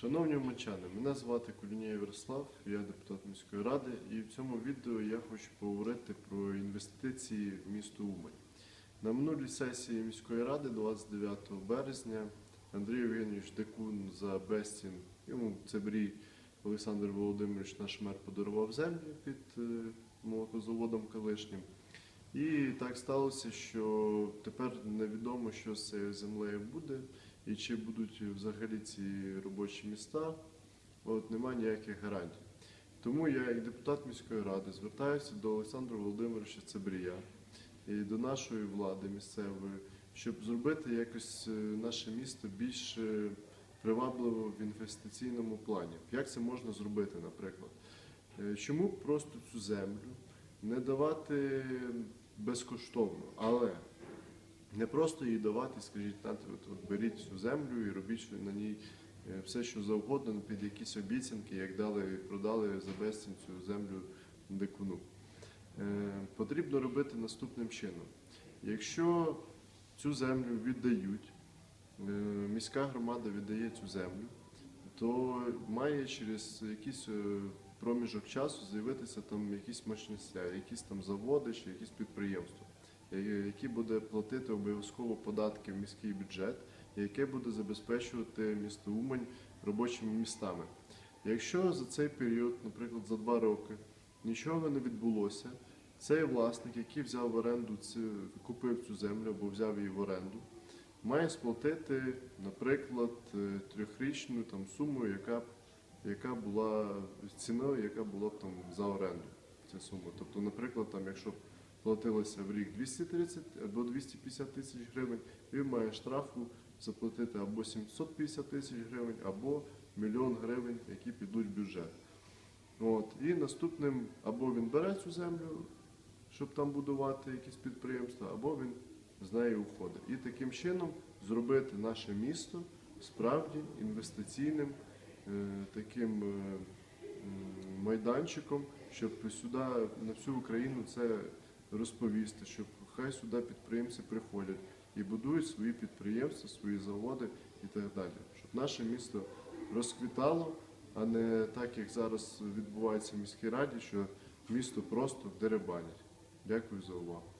Шановні умочани, мене звати Кулінєв Ярослав, я депутат міської ради, і в цьому відео я хочу поговорити про інвестиції в місто Умань. На минулій сесії міської ради 29 березня Андрій Євгенійович Декун за безцін, йому це брій Олександр Володимирович, наш мер, подарував землю під е, молокозаводом колишнім. І так сталося, що тепер невідомо, що з цією землею буде і чи будуть взагалі ці робочі міста. От немає ніяких гарантій. Тому я, як депутат міської ради, звертаюся до Олександра Володимировича Цебрія і до нашої влади місцевої, щоб зробити якось е, наше місто більш е, привабливо в інвестиційному плані. Як це можна зробити, наприклад? Е, Чому просто цю землю не давати безкоштовно, але не просто її давати, скажіть, «Нате, от, от беріть цю землю і робіть на ній е, все, що завгодно, під якісь обіцянки, як дали, продали за безцінь цю землю дикуну. Е, Потрібно робити наступним чином. Якщо цю землю віддають, е, міська громада віддає цю землю, то має через якийсь е, проміжок часу з'явитися там якісь мощностя, якісь там заводи чи якісь підприємства, е, які буде платити обов'язково податки в міський бюджет, яке буде забезпечувати місто Умань робочими містами. Якщо за цей період, наприклад, за два роки, нічого не відбулося, цей власник, який взяв в оренду цю, купив цю землю або взяв її в оренду, має сплатити, наприклад, е, трьохрічну там суму, яка, яка була ціною, яка була там за оренду. Ця сума. Тобто, наприклад, там, якщо платилося в рік 230 або 250 тисяч гривень, він має штрафу заплатити або 750 тисяч гривень, або мільйон гривень, які підуть в бюджет. От. І наступним або він бере цю землю, щоб там будувати якісь підприємства, або він з неї уходить. І таким чином зробити наше місто справді інвестиційним е, таким е, майданчиком, щоб сюди на всю Україну це розповісти, щоб хай сюди підприємці приходять і будують свої підприємства, свої заводи і так далі. Щоб наше місто розквітало, а не так, як зараз відбувається в міській раді, що місто просто деребанять. Дякую за увагу.